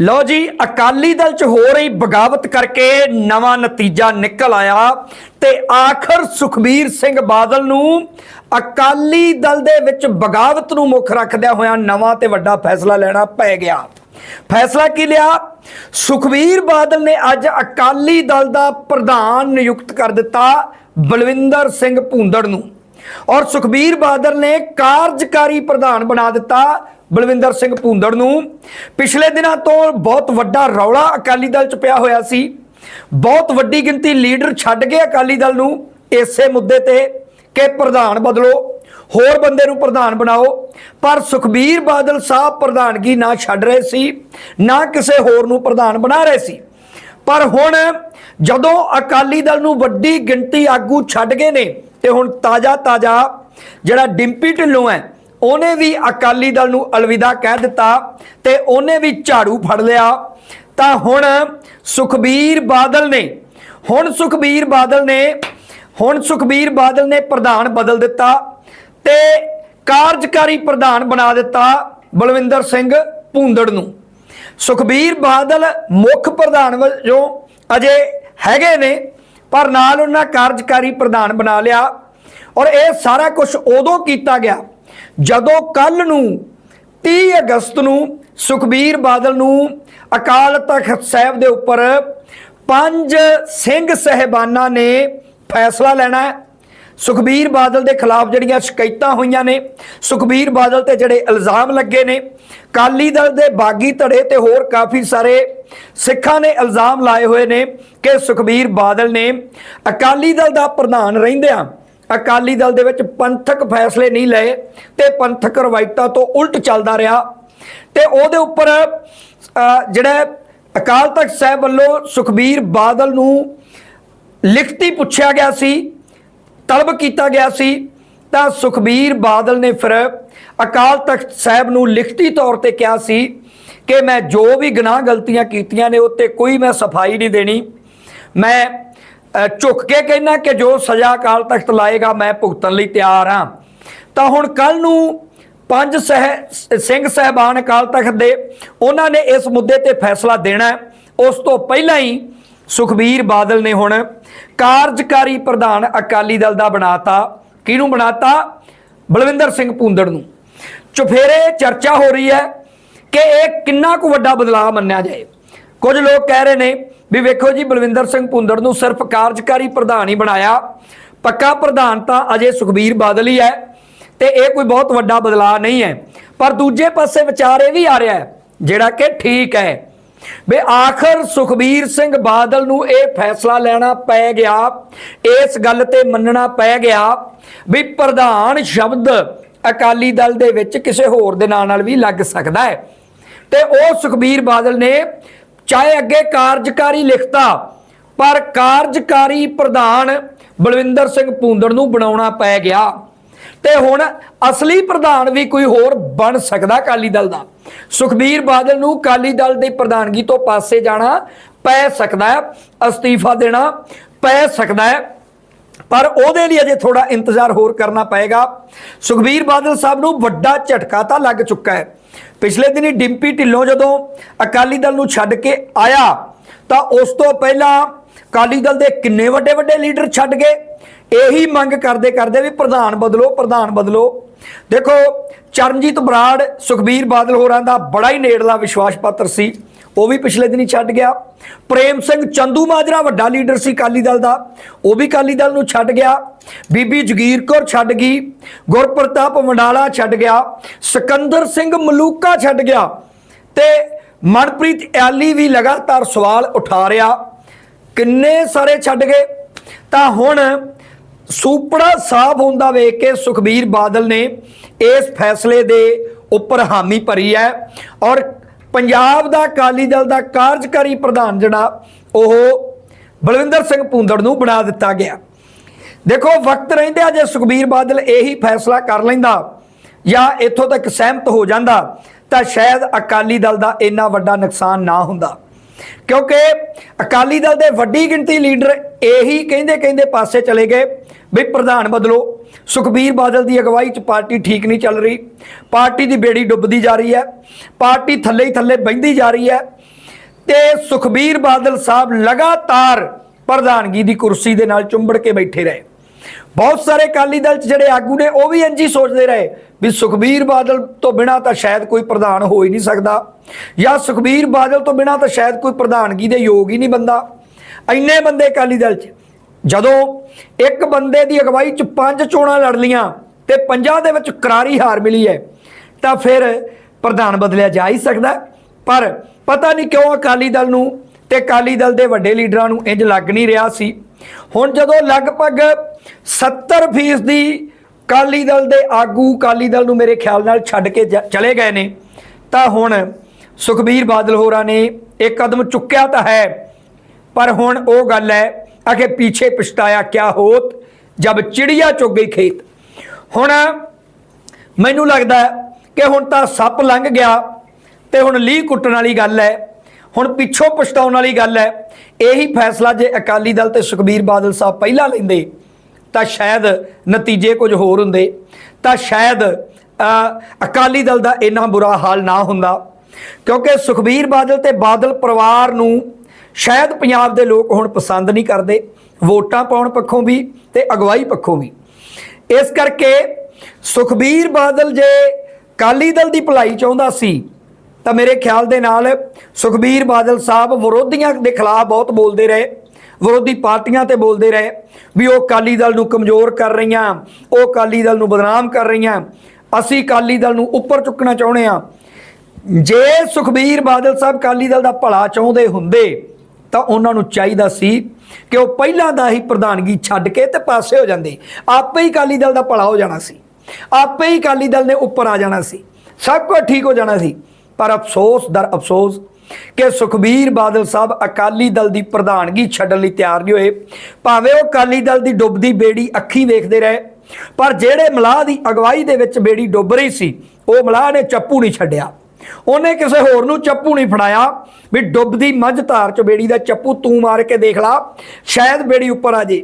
ਲਓ ਜੀ, ਅਕਾਲੀ ਦਲ ਚ ਹੋ ਰਹੀ ਬਗਾਵਤ ਕਰਕੇ ਨਵਾਂ ਨਤੀਜਾ ਨਿਕਲ ਆਇਆ ਤੇ ਆਖਰ ਸੁਖਬੀਰ ਸਿੰਘ ਬਾਦਲ ਨੂੰ ਅਕਾਲੀ ਦਲ ਦੇ ਵਿੱਚ ਬਗਾਵਤ ਨੂੰ ਮੁੱਖ ਰੱਖਦਿਆਂ ਹੋਇਆਂ ਨਵਾਂ ਤੇ ਵੱਡਾ ਫੈਸਲਾ ਲੈਣਾ ਪੈ ਗਿਆ। ਫੈਸਲਾ ਕੀ ਲਿਆ? ਸੁਖਬੀਰ ਬਾਦਲ ਨੇ ਅੱਜ ਅਕਾਲੀ ਦਲ ਦਾ ਪ੍ਰਧਾਨ ਨਿਯੁਕਤ ਕਰ ਦਿੱਤਾ ਬਲਵਿੰਦਰ ਸਿੰਘ ਭੂੰਦੜ ਨੂੰ। ਔਰ ਸੁਖਬੀਰ ਬਾਦਲ ਨੇ ਕਾਰਜਕਾਰੀ ਪ੍ਰਧਾਨ ਬਣਾ ਦਿੱਤਾ ਬਲਵਿੰਦਰ ਸਿੰਘ ਭੂੰਦੜ ਨੂੰ। ਪਿਛਲੇ ਦਿਨਾਂ ਤੋਂ ਬਹੁਤ ਵੱਡਾ ਰੌਲਾ ਅਕਾਲੀ ਦਲ ਚ ਪਿਆ ਹੋਇਆ ਸੀ। ਬਹੁਤ ਵੱਡੀ ਗਿਣਤੀ ਲੀਡਰ ਛੱਡ ਗਏ ਅਕਾਲੀ ਦਲ ਨੂੰ ਇਸੇ ਮੁੱਦੇ ਤੇ ਕਿ ਪ੍ਰਧਾਨ ਬਦਲੋ, ਹੋਰ ਬੰਦੇ ਨੂੰ ਪ੍ਰਧਾਨ ਬਣਾਓ। ਪਰ ਸੁਖਬੀਰ ਬਾਦਲ ਸਾਹਿਬ ਪ੍ਰਧਾਨਗੀ ਨਾ ਛੱਡ ਰਹੇ ਸੀ, ਨਾ ਕਿਸੇ ਹੋਰ ਨੂੰ ਪ੍ਰਧਾਨ ਬਣਾ ਰਹੇ ਸੀ। ਪਰ ਹੁਣ ਜਦੋਂ ਅਕਾਲੀ ਦਲ ਨੂੰ ਵੱਡੀ ਗਿਣਤੀ ਆਗੂ ਛੱਡ ਗਏ ਨੇ, ਤੇ ਹੁਣ ਤਾਜ਼ਾ ਤਾਜ਼ਾ ਜਿਹੜਾ ਡਿੰਪੀ ਢਿੱਲੋਂ ਹੈ ਉਹਨੇ ਵੀ ਅਕਾਲੀ ਦਲ ਨੂੰ ਅਲਵਿਦਾ ਕਹਿ ਦਿੱਤਾ ਤੇ ਉਹਨੇ ਵੀ ਝਾੜੂ ਫੜ ਲਿਆ। ਤਾਂ ਹੁਣ ਸੁਖਬੀਰ ਬਾਦਲ ਨੇ, ਹੁਣ ਸੁਖਬੀਰ ਬਾਦਲ ਨੇ, ਹੁਣ ਸੁਖਬੀਰ ਬਾਦਲ ਨੇ ਪ੍ਰਧਾਨ ਬਦਲ ਦਿੱਤਾ ਤੇ ਕਾਰਜਕਾਰੀ ਪ੍ਰਧਾਨ ਬਣਾ ਦਿੱਤਾ ਬਲਵਿੰਦਰ ਸਿੰਘ ਭੂੰਦੜ ਨੂੰ। ਸੁਖਬੀਰ ਬਾਦਲ ਮੁੱਖ ਪ੍ਰਧਾਨ ਵਜੋਂ ਅਜੇ ਹੈਗੇ ਨੇ, ਪਰ ਨਾਲ ਉਹਨਾਂ ਕਾਰਜਕਾਰੀ ਪ੍ਰਧਾਨ ਬਣਾ ਲਿਆ ਔਰ ਇਹ ਸਾਰਾ ਕੁਝ ਉਦੋਂ ਕੀਤਾ ਗਿਆ ਜਦੋਂ ਕੱਲ ਨੂੰ 30 ਅਗਸਤ ਨੂੰ ਸੁਖਬੀਰ ਬਾਦਲ ਨੂੰ ਅਕਾਲ ਤਖਤ ਸਾਹਿਬ ਦੇ ਉੱਪਰ ਪੰਜ ਸਿੰਘ ਸਹਿਬਾਨਾਂ ਨੇ ਫੈਸਲਾ ਲੈਣਾ ਹੈ। ਸੁਖਬੀਰ ਬਾਦਲ ਦੇ ਖਿਲਾਫ ਜਿਹੜੀਆਂ ਸ਼ਿਕਾਇਤਾਂ ਹੋਈਆਂ ਨੇ, ਸੁਖਬੀਰ ਬਾਦਲ ਤੇ ਜਿਹੜੇ ਇਲਜ਼ਾਮ ਲੱਗੇ ਨੇ ਕਾਲੀ ਦਲ ਦੇ ਬਾਗੀ ਧੜੇ ਤੇ ਹੋਰ ਕਾਫੀ ਸਾਰੇ ਸਿੱਖਾਂ ਨੇ ਇਲਜ਼ਾਮ ਲਾਏ ਹੋਏ ਨੇ ਕਿ ਸੁਖਬੀਰ ਬਾਦਲ ਨੇ ਅਕਾਲੀ ਦਲ ਦਾ ਪ੍ਰਧਾਨ ਰਹਿੰਦਿਆਂ ਅਕਾਲੀ ਦਲ ਦੇ ਵਿੱਚ ਪੰਥਕ ਫੈਸਲੇ ਨਹੀਂ ਲਏ ਤੇ ਪੰਥਕ ਰਵਾਇਤਾਂ ਤੋਂ ਉਲਟ ਚੱਲਦਾ ਰਿਹਾ ਤੇ ਉਹਦੇ ਉੱਪਰ ਜਿਹੜਾ ਅਕਾਲ ਤਖਤ ਸਾਹਿਬ ਵੱਲੋਂ ਸੁਖਬੀਰ ਬਾਦਲ ਨੂੰ ਲਿਖਤੀ ਪੁੱਛਿਆ ਗਿਆ ਸੀ, ਤਲਬ ਕੀਤਾ ਗਿਆ ਸੀ, ਤਾਂ ਸੁਖਬੀਰ ਬਾਦਲ ਨੇ ਫਿਰ ਅਕਾਲ ਤਖਤ ਸਾਹਿਬ ਨੂੰ ਲਿਖਤੀ ਤੌਰ ਤੇ ਕਿਹਾ ਸੀ ਕਿ ਮੈਂ ਜੋ ਵੀ ਗੁਨਾਹ ਗਲਤੀਆਂ ਕੀਤੀਆਂ ਨੇ ਉੱਤੇ ਕੋਈ ਮੈਂ ਸਫ਼ਾਈ ਨਹੀਂ ਦੇਣੀ। ਮੈਂ ਝੁੱਕ ਕੇ ਕਹਿਣਾ ਕਿ ਜੋ ਸਜ਼ਾ ਅਕਾਲ ਤਖਤ ਲਾਏਗਾ, ਮੈਂ ਭੁਗਤਣ ਲਈ ਤਿਆਰ ਹਾਂ। ਤਾਂ ਹੁਣ ਕੱਲ ਨੂੰ ਪੰਜ ਸਹਿ, ਸਿੰਘ ਸਹਿਬਾਨ ਅਕਾਲ ਤਖਤ ਦੇ, ਉਹਨਾਂ ਨੇ ਇਸ ਮੁੱਦੇ ਤੇ ਫੈਸਲਾ ਦੇਣਾ ਉਸ ਤੋਂ ਪਹਿਲਾਂ ਹੀ ਸੁਖਬੀਰ ਬਾਦਲ ਨੇ ਹੁਣ ਕਾਰਜਕਾਰੀ ਪ੍ਰਧਾਨ ਅਕਾਲੀ ਦਲ ਦਾ ਬਣਾਤਾ। ਕਿਹਨੂੰ ਬਣਾਤਾ? ਬਲਵਿੰਦਰ ਸਿੰਘ ਪੂੰਦੜ ਨੂੰ। ਚੁਫੇਰੇ ਚਰਚਾ ਹੋ ਰਹੀ ਹੈ ਕਿ ਇਹ ਕਿੰਨਾ ਕੁ ਵੱਡਾ ਬਦਲਾਅ ਮੰਨਿਆ ਜਾਏ। ਕੁਝ ਲੋਕ ਕਹਿ ਰਹੇ ਨੇ ਵੀ ਵੇਖੋ ਜੀ, ਬਲਵਿੰਦਰ ਸਿੰਘ ਭੁੰਦੜ ਨੂੰ ਸਿਰਫ ਕਾਰਜਕਾਰੀ ਪ੍ਰਧਾਨ ਹੀ ਬਣਾਇਆ। ਪੱਕਾ ਪ੍ਰਧਾਨ ਤਾਂ ਅਜੇ ਸੁਖਬੀਰ ਬਾਦਲ ਹੀ ਹੈ ਤੇ ਇਹ ਕੋਈ ਬਹੁਤ ਵੱਡਾ ਬਦਲਾਅ ਨਹੀਂ ਹੈ। ਪਰ ਦੂਜੇ ਪਾਸੇ ਵਿਚਾਰ ਇਹ ਵੀ ਆ ਰਿਹਾ ਹੈ, ਜਿਹੜਾ ਕਿ ਠੀਕ ਹੈ ਵੀ ਆਖਰ ਸੁਖਬੀਰ ਸਿੰਘ ਬਾਦਲ ਨੂੰ ਇਹ ਫੈਸਲਾ ਲੈਣਾ ਪੈ ਗਿਆ, ਇਸ ਗੱਲ ਤੇ ਮੰਨਣਾ ਪੈ ਗਿਆ ਵੀ ਪ੍ਰਧਾਨ ਸ਼ਬਦ ਅਕਾਲੀ ਦਲ ਦੇ ਵਿੱਚ ਕਿਸੇ ਹੋਰ ਦੇ ਨਾਂ ਨਾਲ ਵੀ ਲੱਗ ਸਕਦਾ ਹੈ। ਤੇ ਉਹ ਸੁਖਬੀਰ ਬਾਦਲ ਨੇ ਚਾਹੇ ਅੱਗੇ ਕਾਰਜਕਾਰੀ ਲਿਖਤਾ, ਪਰ ਕਾਰਜਕਾਰੀ ਪ੍ਰਧਾਨ ਬਲਵਿੰਦਰ ਸਿੰਘ ਭੂੰਦੜ ਨੂੰ ਬਣਾਉਣਾ ਪੈ ਗਿਆ। ਤੇ ਹੁਣ ਅਸਲੀ ਪ੍ਰਧਾਨ ਵੀ ਕੋਈ ਹੋਰ ਬਣ ਸਕਦਾ ਅਕਾਲੀ ਦਲ ਦਾ। ਸੁਖਬੀਰ ਬਾਦਲ ਨੂੰ ਅਕਾਲੀ ਦਲ ਦੀ ਪ੍ਰਧਾਨਗੀ ਤੋਂ ਪਾਸੇ ਜਾਣਾ ਪੈ ਸਕਦਾ ਹੈ, ਅਸਤੀਫਾ ਦੇਣਾ ਪੈ ਸਕਦਾ ਹੈ। ਪਰ ਉਹਦੇ ਲਈ ਅਜੇ ਥੋੜਾ ਇੰਤਜ਼ਾਰ ਹੋਰ ਕਰਨਾ ਪਏਗਾ। ਸੁਖਬੀਰ ਬਾਦਲ ਸਾਹਿਬ ਨੂੰ ਵੱਡਾ ਝਟਕਾ ਤਾਂ ਲੱਗ ਚੁੱਕਾ ਹੈ। ਪਿਛਲੇ ਦਿਨੀ ਡਿੰਪੀ ਢਿੱਲੋਂ ਜਦੋਂ ਅਕਾਲੀ ਦਲ ਨੂੰ ਛੱਡ ਕੇ ਆਇਆ, ਤਾਂ ਉਸ ਤੋਂ ਪਹਿਲਾਂ ਅਕਾਲੀ ਦਲ ਦੇ ਕਿੰਨੇ ਵੱਡੇ ਵੱਡੇ ਲੀਡਰ ਛੱਡ ਗਏ। ਇਹੀ ਮੰਗ ਕਰਦੇ ਕਰਦੇ ਵੀ ਪ੍ਰਧਾਨ ਬਦਲੋ ਪ੍ਰਧਾਨ ਬਦਲੋ। ਦੇਖੋ, ਚਰਨਜੀਤ ਬਰਾੜ, ਸੁਖਬੀਰ ਬਾਦਲ ਹੋਰਾਂ ਦਾ ਬੜਾ ਹੀ ਨੇੜਲਾ ਵਿਸ਼ਵਾਸ ਪਾਤਰ ਸੀ। ਉਹ ਵੀ ਪਿਛਲੇ ਦਿਨੀ ਛੱਡ ਗਿਆ। ਪ੍ਰੇਮ ਸਿੰਘ ਚੰਦੂ ਮਾਜਰਾ ਵੱਡਾ ਲੀਡਰ ਸੀ ਕਾਲੀ ਦਲ ਦਾ, ਉਹ ਵੀ ਕਾਲੀ ਦਲ ਨੂੰ ਛੱਡ ਗਿਆ। ਬੀਬੀ ਜਗੀਰ ਕੌਰ ਛੱਡ ਗਈ, ਗੁਰਪ੍ਰਤਾਪ ਮੰਡਾਲਾ ਛੱਡ ਗਿਆ, ਸਿਕੰਦਰ ਸਿੰਘ ਮਲੂਕਾ ਛੱਡ ਗਿਆ ਤੇ ਮਨਪ੍ਰੀਤ ਐਲੀ ਵੀ ਲਗਾਤਾਰ ਸਵਾਲ ਉਠਾ ਰਿਹਾ, ਕਿੰਨੇ ਸਾਰੇ ਛੱਡ ਗਏ? ਤਾਂ ਹੁਣ ਸੂਪੜਾ ਸਾਫ਼ ਹੁੰਦਾ ਵੇਖ ਕੇ ਸੁਖਬੀਰ ਬਾਦਲ ਨੇ ਇਸ ਫੈਸਲੇ ਦੇ ਉੱਪਰ ਹਾਮੀ ਭਰੀ ਹੈ ਔਰ ਪੰਜਾਬ ਦਾ ਅਕਾਲੀ ਦਲ ਦਾ ਕਾਰਜਕਾਰੀ ਪ੍ਰਧਾਨ ਜਿਹੜਾ, ਉਹ ਬਲਵਿੰਦਰ ਸਿੰਘ ਭੂੰਦੜ ਨੂੰ ਬਣਾ ਦਿੱਤਾ ਗਿਆ। ਦੇਖੋ, ਵਕਤ ਰਹਿੰਦੇ ਜੇ ਸੁਖਬੀਰ ਬਾਦਲ ਇਹੀ ਫੈਸਲਾ ਕਰ ਲੈਂਦਾ ਜਾਂ ਇੱਥੋਂ ਤੱਕ ਸਹਿਮਤ ਹੋ ਜਾਂਦਾ, ਤਾਂ ਸ਼ਾਇਦ ਅਕਾਲੀ ਦਲ ਦਾ ਇੰਨਾ ਵੱਡਾ ਨੁਕਸਾਨ ਨਾ ਹੁੰਦਾ। ਕਿਉਂਕਿ ਅਕਾਲੀ ਦਲ ਦੇ ਵੱਡੀ ਗਿਣਤੀ ਲੀਡਰ ਇਹੀ ਕਹਿੰਦੇ ਕਹਿੰਦੇ ਪਾਸੇ ਚਲੇ ਗਏ ਵੀ ਪ੍ਰਧਾਨ ਬਦਲੋ ਸੁਖਬੀਰ ਬਾਦਲ ਦੀ ਅਗਵਾਈ 'ਚ ਪਾਰਟੀ ਠੀਕ ਨਹੀਂ ਚੱਲ ਰਹੀ। ਪਾਰਟੀ ਦੀ ਬੇੜੀ ਡੁੱਬਦੀ ਜਾ ਰਹੀ ਹੈ। ਪਾਰਟੀ ਥੱਲੇ ਹੀ ਥੱਲੇ ਬਹਿੰਦੀ ਜਾ ਰਹੀ ਹੈ। ਤੇ ਸੁਖਬੀਰ ਬਾਦਲ ਸਾਹਿਬ ਲਗਾਤਾਰ ਪ੍ਰਧਾਨਗੀ ਦੀ ਕੁਰਸੀ ਦੇ ਨਾਲ ਚੁੰਬੜ ਕੇ ਬੈਠੇ ਰਹੇ। ਬਹੁਤ ਸਾਰੇ ਅਕਾਲੀ ਦਲ ਚ ਜਿਹੜੇ ਆਗੂ ਨੇ, ਉਹ ਵੀ ਇੰਝ ਹੀ ਸੋਚਦੇ ਰਹੇ ਵੀ ਸੁਖਬੀਰ ਬਾਦਲ ਤੋਂ ਬਿਨਾ ਤਾਂ ਸ਼ਾਇਦ ਕੋਈ ਪ੍ਰਧਾਨ ਹੋ ਹੀ ਨਹੀਂ ਸਕਦਾ ਜਾਂ ਸੁਖਬੀਰ ਬਾਦਲ ਤੋਂ ਬਿਨਾ ਤਾਂ ਸ਼ਾਇਦ ਕੋਈ ਪ੍ਰਧਾਨਗੀ ਦੇ ਯੋਗ ਹੀ ਨਹੀਂ ਬੰਦਾ। ਇੰਨੇ ਬੰਦੇ ਅਕਾਲੀ ਦਲ ਚ। ਜਦੋਂ ਇੱਕ ਬੰਦੇ ਦੀ ਅਗਵਾਈ ਚ ਪੰਜ ਚੋਣਾਂ ਲੜ ਲੀਆਂ ਤੇ ਪੰਜਾਂ ਦੇ ਵਿੱਚ ਕਰਾਰੀ ਹਾਰ ਮਿਲੀ ਹੈ, ਤਾਂ ਫਿਰ ਪ੍ਰਧਾਨ ਬਦਲਿਆ ਜਾ ਹੀ ਸਕਦਾ। ਪਰ ਪਤਾ ਨਹੀਂ ਕਿਉਂ ਅਕਾਲੀ ਦਲ ਨੂੰ ਤੇ ਅਕਾਲੀ ਦਲ ਦੇ ਵੱਡੇ ਲੀਡਰਾਂ ਨੂੰ ਇੰਜ ਲੱਗ ਨਹੀਂ ਰਿਹਾ ਸੀ। ਹੁਣ ਜਦੋਂ ਲਗਭਗ 70% ਦੀ ਅਕਾਲੀ ਦਲ ਦੇ ਆਗੂ ਅਕਾਲੀ ਦਲ ਨੂੰ ਮੇਰੇ ਖਿਆਲ ਨਾਲ ਛੱਡ ਕੇ ਜ- ਚਲੇ ਗਏ ਨੇ, ਤਾਂ ਹੁਣ ਸੁਖਬੀਰ ਬਾਦਲ ਹੋਰਾਂ ਨੇ ਇਹ ਕਦਮ ਚੁੱਕਿਆ ਤਾਂ ਹੈ। ਪਰ ਹੁਣ ਉਹ ਗੱਲ ਹੈ ਅਗੇ ਪਿੱਛੇ ਪਛਤਾਇਆ ਕਿਆ ਹੋਤ, ਜਬ ਚਿੜੀਆ ਚੁੱਗ ਗਈ ਖੇਤ। ਹੁਣ ਮੈਨੂੰ ਲੱਗਦਾ ਕਿ ਹੁਣ ਤਾਂ ਸੱਪ ਲੰਘ ਗਿਆ ਤੇ ਹੁਣ ਲੀਹ ਕੁੱਟਣ ਵਾਲੀ ਗੱਲ ਹੈ, ਹੁਣ ਪਿੱਛੋਂ ਪਛਤਾਉਣ ਵਾਲੀ ਗੱਲ ਹੈ। ਇਹੀ ਫੈਸਲਾ ਜੇ ਅਕਾਲੀ ਦਲ ਤੇ ਸੁਖਬੀਰ ਬਾਦਲ ਸਾਹਿਬ ਪਹਿਲਾਂ ਲੈਂਦੇ, ਤਾਂ ਸ਼ਾਇਦ ਨਤੀਜੇ ਕੁਝ ਹੋਰ ਹੁੰਦੇ, ਤਾਂ ਸ਼ਾਇਦ ਅਕਾਲੀ ਦਲ ਦਾ ਇੰਨਾ ਬੁਰਾ ਹਾਲ ਨਾ ਹੁੰਦਾ। ਕਿਉਂਕਿ ਸੁਖਬੀਰ ਬਾਦਲ ਤੇ ਬਾਦਲ ਪਰਿਵਾਰ ਨੂੰ ਸ਼ਾਇਦ ਪੰਜਾਬ ਦੇ ਲੋਕ ਹੁਣ ਪਸੰਦ ਨਹੀਂ ਕਰਦੇ, ਵੋਟਾਂ ਪਾਉਣ ਪੱਖੋਂ ਵੀ ਤੇ ਅਗਵਾਈ ਪੱਖੋਂ ਵੀ। ਇਸ ਕਰਕੇ ਸੁਖਬੀਰ ਬਾਦਲ ਜੇ ਕਾਲੀ ਦਲ ਦੀ ਭਲਾਈ ਚਾਹੁੰਦਾ ਸੀ, ਤਾਂ ਮੇਰੇ ਖਿਆਲ ਦੇ ਨਾਲ ਸੁਖਬੀਰ ਬਾਦਲ ਸਾਹਿਬ ਵਿਰੋਧੀਆਂ ਦੇ ਖਿਲਾਫ ਬਹੁਤ ਬੋਲਦੇ ਰਹੇ, ਵਿਰੋਧੀ ਪਾਰਟੀਆਂ ਤੇ ਬੋਲਦੇ ਰਹੇ ਵੀ ਉਹ ਕਾਲੀ ਦਲ ਨੂੰ ਕਮਜ਼ੋਰ ਕਰ ਰਹੀਆਂ, ਉਹ ਕਾਲੀ ਦਲ ਨੂੰ ਬਦਨਾਮ ਕਰ ਰਹੀਆਂ। ਅਸੀਂ ਕਾਲੀ ਦਲ ਨੂੰ ਉੱਪਰ ਚੁੱਕਣਾ ਚਾਹੁੰਦੇ ਆ ਜੇ ਸੁਖਬੀਰ ਬਾਦਲ ਸਾਹਿਬ ਕਾਲੀ ਦਲ ਦਾ ਭਲਾ ਚਾਹੁੰਦੇ ਹੁੰਦੇ ਤਾਂ ਉਹਨਾਂ ਨੂੰ ਚਾਹੀਦਾ ਸੀ ਕਿ ਉਹ ਪਹਿਲਾਂ ਦਾ ਹੀ ਪ੍ਰਧਾਨਗੀ ਛੱਡ ਕੇ ਤੇ ਪਾਸੇ ਹੋ ਜਾਂਦੇ। ਆਪੇ ਹੀ ਕਾਲੀ ਦਲ ਦਾ ਭਲਾ ਹੋ ਜਾਣਾ ਸੀ। ਆਪੇ ਹੀ ਕਾਲੀ ਦਲ ਨੇ ਉੱਪਰ ਆ ਜਾਣਾ ਸੀ। ਸਭ ਕੁਝ ਠੀਕ ਹੋ ਜਾਣਾ ਸੀ। ਪਰ ਅਫਸੋਸ ਦਰ ਅਫਸੋਸ ਕਿ ਸੁਖਬੀਰ ਬਾਦਲ ਸਾਹਿਬ ਅਕਾਲੀ ਦਲ ਦੀ ਪ੍ਰਧਾਨਗੀ ਛੱਡਣ ਲਈ ਤਿਆਰ ਨਹੀਂ ਹੋਏ। ਭਾਵੇਂ ਉਹ ਅਕਾਲੀ ਦਲ ਦੀ ਡੁੱਬਦੀ ਬੇੜੀ ਅੱਖੀ ਵੇਖਦੇ ਰਹੇ, ਪਰ ਜਿਹੜੇ ਮਲਾਹ ਦੀ ਅਗਵਾਈ ਦੇ ਵਿੱਚ ਬੇੜੀ ਡੁੱਬ ਰਹੀ ਸੀ, ਉਹ ਮਲਾਹ ਨੇ ਚੱਪੂ ਨਹੀਂ ਛੱਡਿਆ। ਉਹਨੇ ਕਿਸੇ ਹੋਰ ਨੂੰ ਚੱਪੂ ਨਹੀਂ ਫੜਾਇਆ ਵੀ ਡੁੱਬਦੀ ਮੱਝ ਧਾਰ ਚ ਬੇੜੀ ਦਾ ਚੱਪੂ ਤੂੰ ਮਾਰ ਕੇ ਦੇਖ ਲਾ, ਸ਼ਾਇਦ ਬੇੜੀ ਉੱਪਰ ਆ ਜੇ।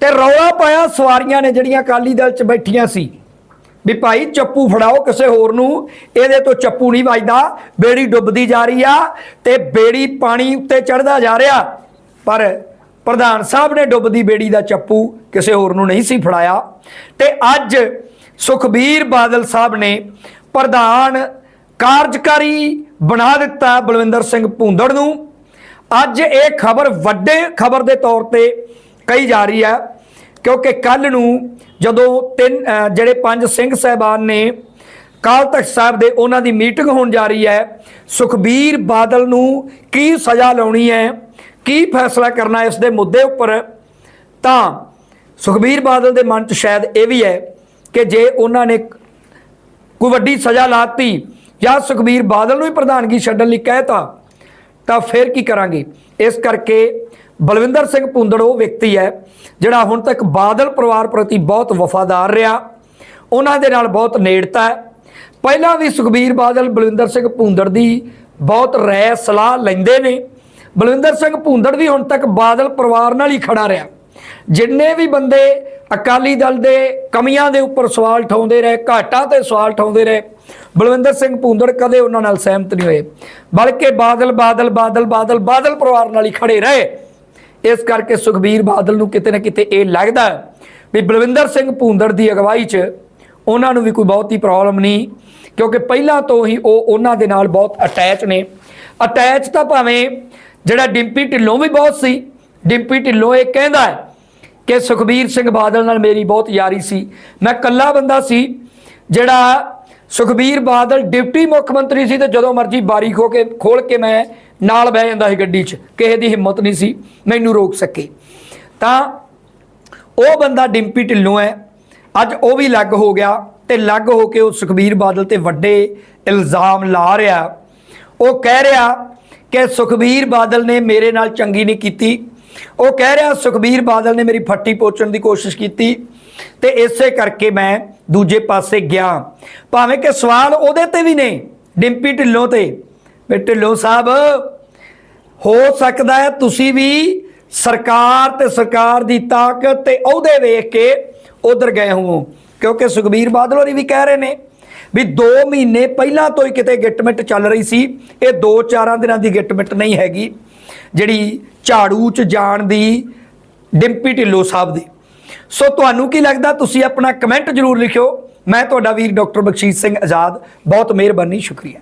ਤੇ ਰੌਲਾ ਪਾਇਆ ਸਵਾਰੀਆਂ ਨੇ ਜਿਹੜੀਆਂ ਅਕਾਲੀ ਦਲ ਚ ਬੈਠੀਆਂ ਸੀ, ਵੀ ਭਾਈ ਚੱਪੂ ਫੜਾਓ ਕਿਸੇ ਹੋਰ ਨੂੰ, ਇਹਦੇ ਤੋਂ ਚੱਪੂ ਨਹੀਂ ਵੱਜਦਾ, ਬੇੜੀ ਡੁੱਬਦੀ ਜਾ ਰਹੀ ਆ ਤੇ ਬੇੜੀ ਪਾਣੀ ਉੱਤੇ ਚੜਦਾ ਜਾ ਰਿਹਾ। ਪਰ ਪ੍ਰਧਾਨ ਸਾਹਿਬ ਨੇ ਡੁੱਬਦੀ ਬੇੜੀ ਦਾ ਚੱਪੂ ਕਿਸੇ ਹੋਰ ਨੂੰ ਨਹੀਂ ਸੀ ਫੜਾਇਆ। ਤੇ ਅੱਜ ਸੁਖਬੀਰ ਬਾਦਲ ਸਾਹਿਬ ਨੇ ਪ੍ਰਧਾਨ ਕਾਰਜਕਾਰੀ ਬਣਾ ਦਿੱਤਾ ਬਲਵਿੰਦਰ ਸਿੰਘ ਭੂੰਦੜ ਨੂੰ। ਅੱਜ ਇਹ ਖਬਰ ਵੱਡੇ ਖਬਰ ਦੇ ਤੌਰ ਤੇ ਕਹੀ ਜਾ ਰਹੀ ਹੈ, ਕਿਉਂਕਿ ਕੱਲ ਨੂੰ ਜਦੋਂ ਤਿੰਨ ਜਿਹੜੇ ਪੰਜ ਸਿੰਘ ਸਹਿਬਾਨ ਨੇ ਕਾਲ ਤਖਤ ਸਾਹਿਬ ਦੇ ਉਹਨਾਂ ਦੀ ਮੀਟਿੰਗ ਹੋਣ ਜਾ ਰਹੀ ਹੈ, ਸੁਖਬੀਰ ਬਾਦਲ ਨੂੰ ਕੀ ਸਜ਼ਾ ਲਾਉਣੀ ਹੈ, ਕੀ ਫੈਸਲਾ ਕਰਨਾ ਇਸ ਦੇ ਮੁੱਦੇ ਉੱਪਰ, ਤਾਂ ਸੁਖਬੀਰ ਬਾਦਲ ਦੇ ਮਨ 'ਚ ਸ਼ਾਇਦ ਇਹ ਵੀ ਹੈ ਕਿ ਜੇ ਉਹਨਾਂ ਨੇ ਕੋਈ ਵੱਡੀ ਸਜ਼ਾ ਲਾਤੀ ਜਾਂ ਸੁਖਬੀਰ ਬਾਦਲ ਨੂੰ ਹੀ ਪ੍ਰਧਾਨਗੀ ਛੱਡਣ ਲਈ ਕਹਿਤਾ ਤਾਂ ਫਿਰ ਕੀ ਕਰਾਂਗੇ? ਇਸ ਕਰਕੇ ਬਲਵਿੰਦਰ ਸਿੰਘ ਭੁੰਦੜ ਉਹ ਵਿਅਕਤੀ ਹੈ, ਜਿਹੜਾ ਹੁਣ ਤੱਕ ਬਾਦਲ ਪਰਿਵਾਰ ਪ੍ਰਤੀ ਬਹੁਤ ਵਫਾਦਾਰ ਰਿਹਾ। ਉਹਨਾਂ ਦੇ ਨਾਲ ਬਹੁਤ ਨੇੜਤਾ ਹੈ। ਪਹਿਲਾਂ ਵੀ ਸੁਖਬੀਰ ਬਾਦਲ ਬਲਵਿੰਦਰ ਸਿੰਘ ਭੁੰਦੜ ਦੀ ਬਹੁਤ ਰਾਏ ਸਲਾਹ ਲੈਂਦੇ ਨੇ। ਬਲਵਿੰਦਰ ਸਿੰਘ ਭੁੰਦੜ ਵੀ ਹੁਣ ਤੱਕ ਬਾਦਲ ਪਰਿਵਾਰ ਨਾਲ ਹੀ ਖੜਾ ਰਿਹਾ। ਜਿੰਨੇ ਵੀ ਬੰਦੇ ਅਕਾਲੀ ਦਲ ਦੇ ਕਮੀਆਂ ਦੇ ਉੱਪਰ ਸਵਾਲ ਠਾਉਂਦੇ ਰਹੇ, ਘਾਟਾਂ ਤੇ ਸਵਾਲ ਠਾਉਂਦੇ ਰਹੇ, ਬਲਵਿੰਦਰ ਸਿੰਘ ਭੂੰਦੜ ਕਦੇ ਉਹਨਾਂ ਨਾਲ ਸਹਿਮਤ ਨਹੀਂ ਹੋਏ, ਬਲਕਿ ਬਾਦਲ ਬਾਦਲ ਬਾਦਲ ਬਾਦਲ ਬਾਦਲ ਪਰਿਵਾਰ ਨਾਲ ਹੀ ਖੜੇ ਰਹੇ। ਇਸ ਕਰਕੇ ਸੁਖਬੀਰ ਬਾਦਲ ਨੂੰ ਕਿਤੇ ਨਾ ਕਿਤੇ ਇਹ ਲੱਗਦਾ ਵੀ ਬਲਵਿੰਦਰ ਸਿੰਘ ਭੂੰਦੜ ਦੀ ਅਗਵਾਈ 'ਚ ਉਹਨਾਂ ਨੂੰ ਵੀ ਕੋਈ ਬਹੁਤੀ ਪ੍ਰੋਬਲਮ ਨਹੀਂ, ਕਿਉਂਕਿ ਪਹਿਲਾਂ ਤੋਂ ਹੀ ਉਹ ਉਹਨਾਂ ਦੇ ਨਾਲ ਬਹੁਤ ਅਟੈਚ ਨੇ। ਅਟੈਚ ਤਾਂ ਭਾਵੇਂ ਜਿਹੜਾ ਡਿੰਪੀ ਢਿੱਲੋਂ ਵੀ ਬਹੁਤ ਸੀ, ਡਿੰਪੀ ਢਿੱਲੋਂ ਇਹ ਕਹਿੰਦਾ ਹੈ ਕਿ ਸੁਖਬੀਰ ਸਿੰਘ ਬਾਦਲ ਨਾਲ ਮੇਰੀ ਬਹੁਤ ਯਾਰੀ ਸੀ। ਮੈਂ ਕੱਲਾ ਬੰਦਾ ਸੀ, ਜਿਹੜਾ ਸੁਖਬੀਰ ਬਾਦਲ ਡਿਪਟੀ ਮੁੱਖ ਮੰਤਰੀ ਸੀ ਤੇ ਜਦੋਂ ਮਰਜ਼ੀ ਬਾਰੀ ਖੋ ਕੇ ਖੋਲ ਕੇ ਮੈਂ ਨਾਲ ਬਹਿ ਜਾਂਦਾ ਸੀ ਗੱਡੀ 'ਚ। ਕਿਸੇ ਦੀ ਹਿੰਮਤ ਨਹੀਂ ਸੀ, ਮੈਨੂੰ ਰੋਕ ਸਕੇ। ਤਾਂ ਉਹ ਬੰਦਾ ਡਿੰਪੀ ਢਿੱਲੋਂ ਹੈ। ਅੱਜ ਉਹ ਵੀ ਲੱਗ ਹੋ ਗਿਆ ਤੇ ਲੱਗ ਹੋ ਕੇ ਉਹ ਸੁਖਬੀਰ ਬਾਦਲ ਤੇ ਵੱਡੇ ਇਲਜ਼ਾਮ ਲਾ ਰਿਹਾ। ਉਹ ਕਹਿ ਰਿਹਾ ਕਿ ਸੁਖਬੀਰ ਬਾਦਲ ਨੇ ਮੇਰੇ ਨਾਲ ਚੰਗੀ ਨਹੀਂ ਕੀਤੀ। ਉਹ ਕਹਿ ਰਿਹਾ, ਸੁਖਬੀਰ ਬਾਦਲ ਨੇ ਮੇਰੀ ਫੱਟੀ ਪੋਚਣ ਦੀ ਕੋਸ਼ਿਸ਼ ਕੀਤੀ ਤੇ ਇਸੇ ਕਰਕੇ ਮੈਂ ਦੂਜੇ ਪਾਸੇ ਗਿਆ। ਭਾਵੇਂ ਕਿ ਸਵਾਲ ਉਹਦੇ ਤੇ ਵੀ ਨੇ, ਡਿੰਪੀ ਢਿੱਲੋਂ ਤੇ। ਵੀ ਢਿੱਲੋਂ ਸਾਹਿਬ, ਹੋ ਸਕਦਾ ਹੈ ਤੁਸੀਂ ਵੀ ਸਰਕਾਰ ਤੇ ਸਰਕਾਰ ਦੀ ਤਾਕਤ ਤੇ ਅਹੁਦੇ ਵੇਖ ਕੇ ਉਧਰ ਗਏ ਹੋ ਕਿਉਂਕਿ ਸੁਖਬੀਰ ਬਾਦਲ ਹੋਰੀ ਵੀ ਕਹਿ ਰਹੇ ਨੇ ਵੀ 2 ਮਹੀਨੇ ਪਹਿਲਾਂ ਤੋਂ ਹੀ ਕਿਤੇ ਗਿੱਟਮਿੱਟ ਚੱਲ ਰਹੀ ਸੀ। ਇਹ 2-4 ਦਿਨਾਂ ਦੀ ਗਿੱਟਮਿੱਟ ਨਹੀਂ ਹੈਗੀ। ਜਿਹੜੀ ਝਾੜੂ ਚ ਜਾਣ ਦੀ, ਡਿੰਪੀ ਢਿੱਲੋਂ ਸਾਹਿਬ ਦੀ। ਸੋ ਤੁਹਾਨੂੰ ਕੀ ਲੱਗਦਾ? ਤੁਸੀਂ ਆਪਣਾ ਕਮੈਂਟ ਜ਼ਰੂਰ ਲਿਖਿਓ। ਮੈਂ ਤੁਹਾਡਾ ਵੀਰ ਡਾਕਟਰ ਬਖਸ਼ੀਸ਼ ਸਿੰਘ ਆਜ਼ਾਦ। ਬਹੁਤ ਮਿਹਰਬਾਨੀ, ਸ਼ੁਕਰੀਆ।